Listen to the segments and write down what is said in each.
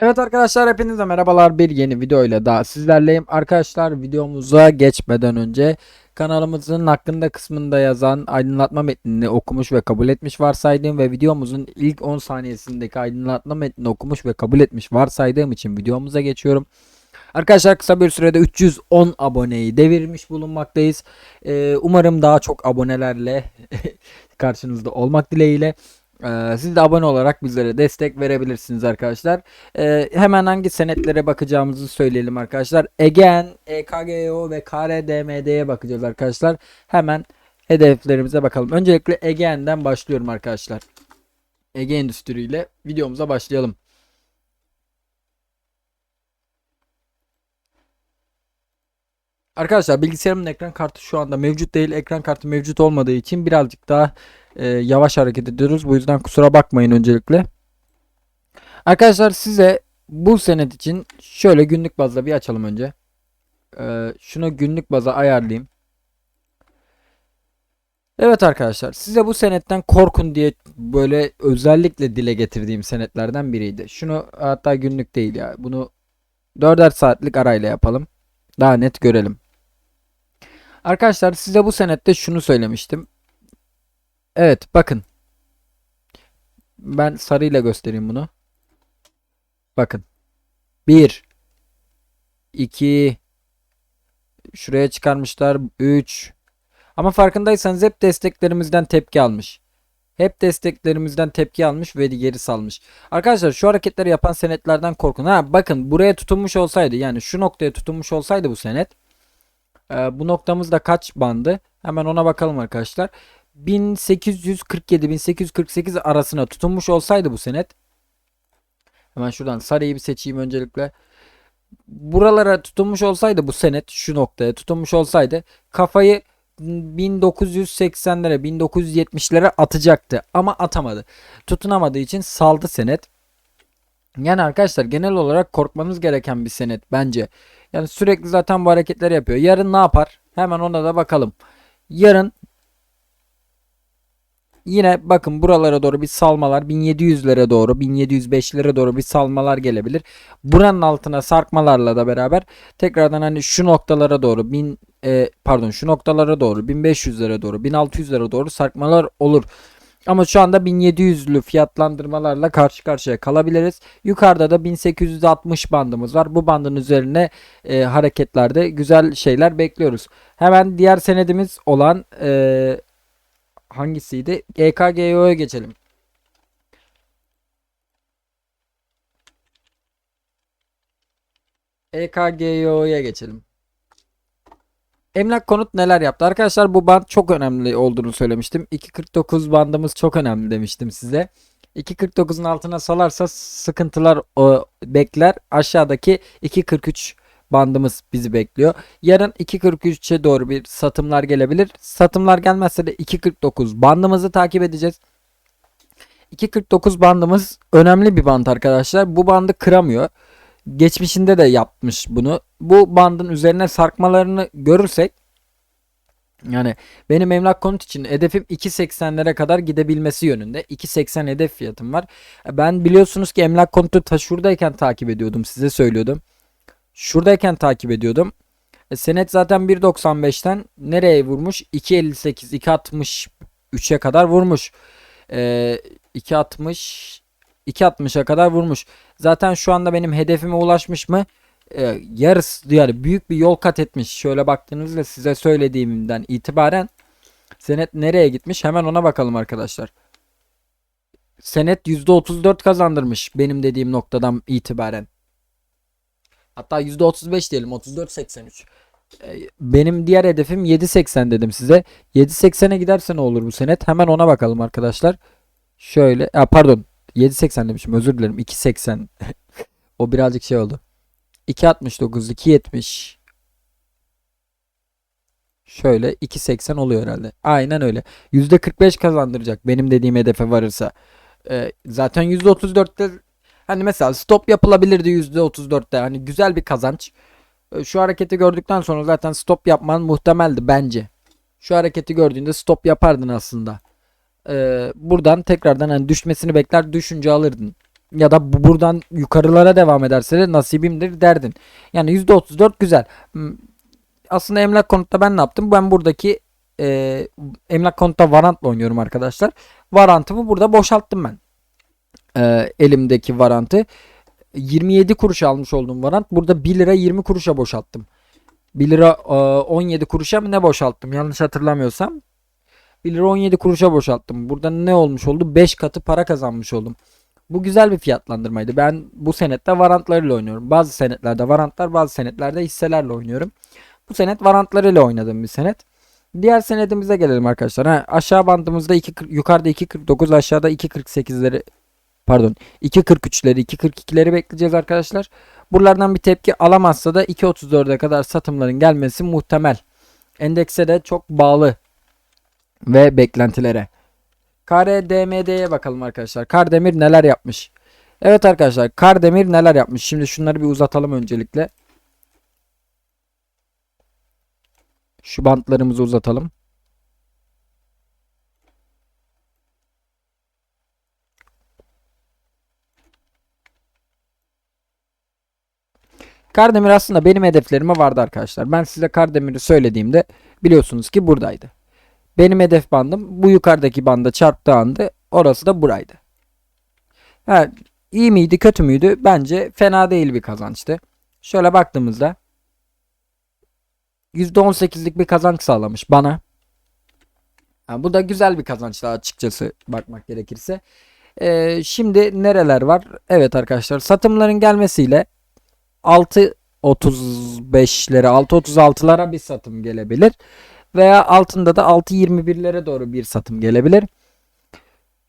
Evet arkadaşlar hepinize merhabalar bir yeni video ile daha sizlerleyim. Arkadaşlar videomuza geçmeden önce kanalımızın hakkında kısmında yazan aydınlatma metnini okumuş ve kabul etmiş varsaydığım ve videomuzun ilk 10 saniyesindeki aydınlatma metnini okumuş ve kabul etmiş varsaydığım için videomuza geçiyorum. Arkadaşlar kısa bir sürede 310 aboneyi devirmiş bulunmaktayız. Ee, umarım daha çok abonelerle karşınızda olmak dileğiyle. Ee, siz de abone olarak bizlere destek verebilirsiniz arkadaşlar. Ee, hemen hangi senetlere bakacağımızı söyleyelim arkadaşlar. EGEN, EKGO ve KRDMD'ye bakacağız arkadaşlar. Hemen hedeflerimize bakalım. Öncelikle EGEN'den başlıyorum arkadaşlar. Ege Endüstri ile videomuza başlayalım. Arkadaşlar bilgisayarımın ekran kartı şu anda mevcut değil. Ekran kartı mevcut olmadığı için birazcık daha e, yavaş hareket ediyoruz. Bu yüzden kusura bakmayın öncelikle. Arkadaşlar size bu senet için şöyle günlük bazda bir açalım önce. Ee, şunu günlük baza ayarlayayım. Evet arkadaşlar size bu senetten korkun diye böyle özellikle dile getirdiğim senetlerden biriydi. Şunu hatta günlük değil ya. Bunu 4'er saatlik arayla yapalım. Daha net görelim. Arkadaşlar size bu senette şunu söylemiştim. Evet bakın. Ben sarıyla göstereyim bunu. Bakın. 1 2 Şuraya çıkarmışlar 3 Ama farkındaysanız hep desteklerimizden tepki almış. Hep desteklerimizden tepki almış ve geri salmış. Arkadaşlar şu hareketleri yapan senetlerden korkun. Ha bakın buraya tutunmuş olsaydı yani şu noktaya tutunmuş olsaydı bu senet e, bu noktamızda kaç bandı? Hemen ona bakalım arkadaşlar. 1847-1848 arasına tutunmuş olsaydı bu senet hemen şuradan sarıyı bir seçeyim öncelikle. Buralara tutunmuş olsaydı bu senet şu noktaya tutunmuş olsaydı kafayı 1980'lere 1970'lere atacaktı ama atamadı. Tutunamadığı için saldı senet. Yani arkadaşlar genel olarak korkmanız gereken bir senet bence. Yani sürekli zaten bu hareketleri yapıyor. Yarın ne yapar? Hemen ona da bakalım. Yarın yine bakın buralara doğru bir salmalar 1700'lere doğru 1705'lere doğru bir salmalar gelebilir. Buranın altına sarkmalarla da beraber tekrardan hani şu noktalara doğru 1000 e, pardon şu noktalara doğru 1500'lere doğru 1600'lere doğru sarkmalar olur. Ama şu anda 1700'lü fiyatlandırmalarla karşı karşıya kalabiliriz. Yukarıda da 1860 bandımız var. Bu bandın üzerine e, hareketlerde güzel şeyler bekliyoruz. Hemen diğer senedimiz olan e, hangisiydi? EKGO'ya geçelim. EKGO'ya geçelim. Emlak konut neler yaptı? Arkadaşlar bu band çok önemli olduğunu söylemiştim. 2.49 bandımız çok önemli demiştim size. 2.49'un altına salarsa sıkıntılar o, bekler. Aşağıdaki 2.43 bandımız bizi bekliyor. Yarın 2.43'e doğru bir satımlar gelebilir. Satımlar gelmezse de 2.49 bandımızı takip edeceğiz. 2.49 bandımız önemli bir band arkadaşlar. Bu bandı kıramıyor. Geçmişinde de yapmış bunu. Bu bandın üzerine sarkmalarını görürsek yani benim emlak konut için hedefim 2.80'lere kadar gidebilmesi yönünde. 2.80 hedef fiyatım var. Ben biliyorsunuz ki emlak konutu ta şuradayken takip ediyordum. Size söylüyordum. Şuradayken takip ediyordum. E, senet zaten 1.95'ten nereye vurmuş? 2.58, 2.63'e kadar vurmuş. E, 2.60 2.60'a kadar vurmuş. Zaten şu anda benim hedefime ulaşmış mı? Ee, yarısı yani büyük bir yol kat etmiş. Şöyle baktığınızda size söylediğimden itibaren senet nereye gitmiş? Hemen ona bakalım arkadaşlar. Senet %34 kazandırmış benim dediğim noktadan itibaren. Hatta %35 diyelim 34.83. Ee, benim diğer hedefim 7.80 dedim size. 7.80'e giderse ne olur bu senet? Hemen ona bakalım arkadaşlar. Şöyle, a, pardon 7.80 demişim özür dilerim 2.80 o birazcık şey oldu 2.69 2.70 şöyle 2.80 oluyor herhalde. Aynen öyle. %45 kazandıracak benim dediğim hedefe varırsa. Ee, zaten %34'te hani mesela stop yapılabilirdi %34'te hani güzel bir kazanç. Ee, şu hareketi gördükten sonra zaten stop yapman muhtemeldi bence. Şu hareketi gördüğünde stop yapardın aslında. Ee, buradan tekrardan hani düşmesini bekler düşünce alırdın. Ya da bu buradan yukarılara devam ederse de nasibimdir derdin. Yani %34 güzel. Hmm, Aslında emlak konutta ben ne yaptım? Ben buradaki e, emlak konutta varantla oynuyorum arkadaşlar. Varantımı burada boşalttım ben. E, elimdeki varantı. 27 kuruş almış olduğum varant. Burada 1 lira 20 kuruşa boşalttım. 1 lira e, 17 kuruşa mı ne boşalttım? Yanlış hatırlamıyorsam. 1 lira 17 kuruşa boşalttım. Burada ne olmuş oldu? 5 katı para kazanmış oldum. Bu güzel bir fiyatlandırmaydı. Ben bu senette varantlarıyla oynuyorum. Bazı senetlerde varantlar, bazı senetlerde hisselerle oynuyorum. Bu senet varantlarıyla oynadığım bir senet. Diğer senedimize gelelim arkadaşlar. Ha, aşağı bandımızda 2, yukarıda 2.49 aşağıda 2.48'leri pardon 2.43'leri 2.42'leri bekleyeceğiz arkadaşlar. Buralardan bir tepki alamazsa da 2.34'e kadar satımların gelmesi muhtemel. Endekse de çok bağlı ve beklentilere. KRDMD'ye bakalım arkadaşlar. Kardemir neler yapmış? Evet arkadaşlar Kardemir neler yapmış? Şimdi şunları bir uzatalım öncelikle. Şu bantlarımızı uzatalım. Kardemir aslında benim hedeflerime vardı arkadaşlar. Ben size Kardemir'i söylediğimde biliyorsunuz ki buradaydı. Benim hedef bandım bu yukarıdaki banda çarptığı anda orası da buraydı. Ha, iyi miydi kötü müydü? Bence fena değil bir kazançtı. Şöyle baktığımızda %18'lik bir kazanç sağlamış bana. Ha, bu da güzel bir kazançtı açıkçası bakmak gerekirse. Ee, şimdi nereler var? Evet arkadaşlar satımların gelmesiyle 6.35'lere 6.36'lara bir satım gelebilir. Veya altında da 6.21'lere doğru bir satım gelebilir.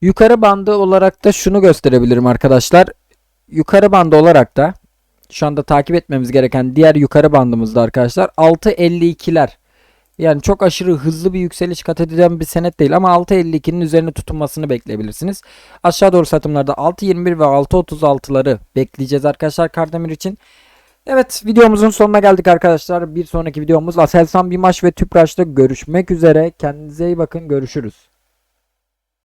Yukarı bandı olarak da şunu gösterebilirim arkadaşlar. Yukarı bandı olarak da şu anda takip etmemiz gereken diğer yukarı bandımızda arkadaşlar 6.52'ler. Yani çok aşırı hızlı bir yükseliş kat edilen bir senet değil ama 6.52'nin üzerine tutunmasını bekleyebilirsiniz. Aşağı doğru satımlarda 6.21 ve 6.36'ları bekleyeceğiz arkadaşlar Kardemir için. Evet videomuzun sonuna geldik arkadaşlar. Bir sonraki videomuz Aselsan Bimaş ve Tüpraş'ta görüşmek üzere. Kendinize iyi bakın. Görüşürüz.